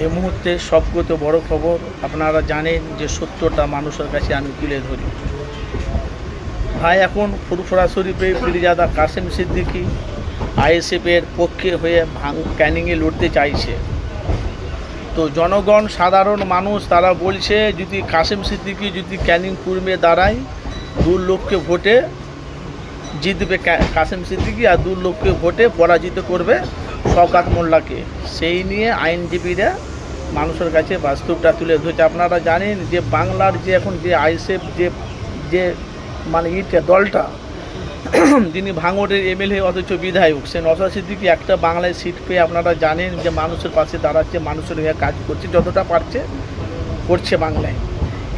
এই মুহূর্তে সবগত বড় খবর। আপনারা জানেন যে সত্যটা মানুষের কাছে আমি তুলে ধরি। ভাই, এখন ফুরফুরা শরীফে পীরজাদা কাসেম সিদ্দিকী আইএসএফের পক্ষে হয়ে ভাঙ, ক্যানিংয়ে লড়তে চাইছে। তো জনগণ, সাধারণ মানুষ, তারা বলছে, যদি কাসেম সিদ্দিকি যদি ক্যানিং পূর্বে দাঁড়ায় দু লক্ষে ভোটে জিতবে কাসেম সিদ্দিকী আর দু লক্ষে ভোটে পরাজিত করবে শওকাত মোল্লাকে। সেই নিয়ে আইনজীবীরা মানুষের কাছে বাস্তবটা তুলে ধরেছে। আপনারা জানেন যে বাংলার যে এখন যে আইসেফ যে যে মানে ইটা দলটা যিনি ভাঙড়ের এমএলএ অথচ বিধায়ক। সে নসা সিদ্দিকি একটা বাংলায় সিট পেয়ে আপনারা জানেন যে মানুষের পাশে দাঁড়াচ্ছে, মানুষের হয়ে কাজ করছে, যতটা পারছে করছে বাংলায়।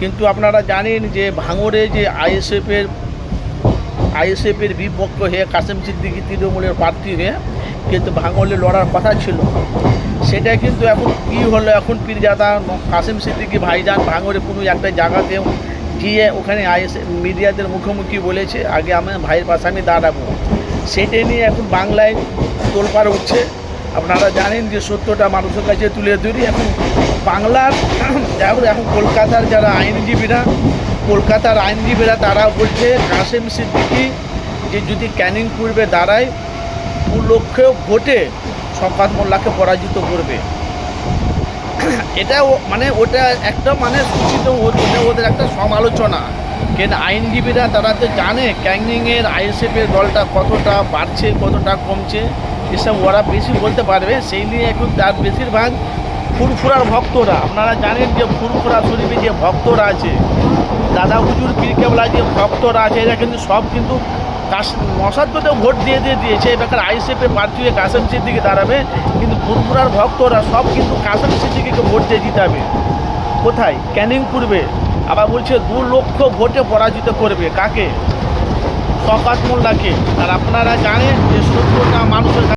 কিন্তু আপনারা জানেন যে ভাঙড়ে যে আইএসএফের আইএসএফের বিপক্ষ হয়ে কাসেম সিদ্দিকি তৃণমূলের প্রার্থী হয়ে কিন্তু ভাঙলে লড়ার কথা ছিল। সেটা কিন্তু এখন কি হলো? এখন পীরজাদা কাসেম সিদ্দিকি ভাইজান ভাঙরে কোনো একটা জায়গাতে গিয়ে ওখানে আইএস মিডিয়াদের মুখোমুখি বলেছে, আগে আমার ভাইয়ের পাশে আমি দাঁড়াবো। সেটা নিয়ে এখন বাংলায় তোলপাড় উঠছে। আপনারা জানেন যে সত্যটা মানুষের কাছে তুলে ধরি। এখন বাংলার এখন কলকাতার যারা আইনজীবীরা কলকাতার আইনজীবীরা তারা বলছে, কাসেম সিদ্দিকি যে যদি ক্যানিং পূর্বে দাঁড়ায়, দু লক্ষ ভোটে শওকাত মোল্লাকে পরাজিত করবে। এটা মানে ওটা একটা মানে সূচিত ওদের একটা সমালোচনা। কেন আইনজীবীরা তারা তো জানে ক্যাংনিংয়ের আইএসএফের দলটা কতটা বাড়ছে, কতটা কমছে, এসব ওরা বেশি বলতে পারবে। সেই নিয়ে এখন তার বেশিরভাগ ফুরফুরার ভক্তরা, আপনারা জানেন যে ফুরফুরা শরীফে যে ভক্তরা আছে, দাদা হুজুর পীরকেবলা যে ভক্তরা আছে, এরা কিন্তু সব কিন্তু কাশ ভোট দিয়ে দিয়ে দিয়েছে। এবার আইএসএফের প্রার্থী কাসেম সিদ্দিকে দাঁড়াবে, কিন্তু ফুরফুরার ভক্তরা সব কিন্তু কাসেম সিদ্দিকে ভোট দিয়ে দিতে হবে। কোথায়? ক্যানিং পূর্বে আবার বলছে, দু লক্ষ ভোটে পরাজিত করবে। কাকে? শকাত মোল্লাকে। আর আপনারা জানেন যে সত্যটা মানুষের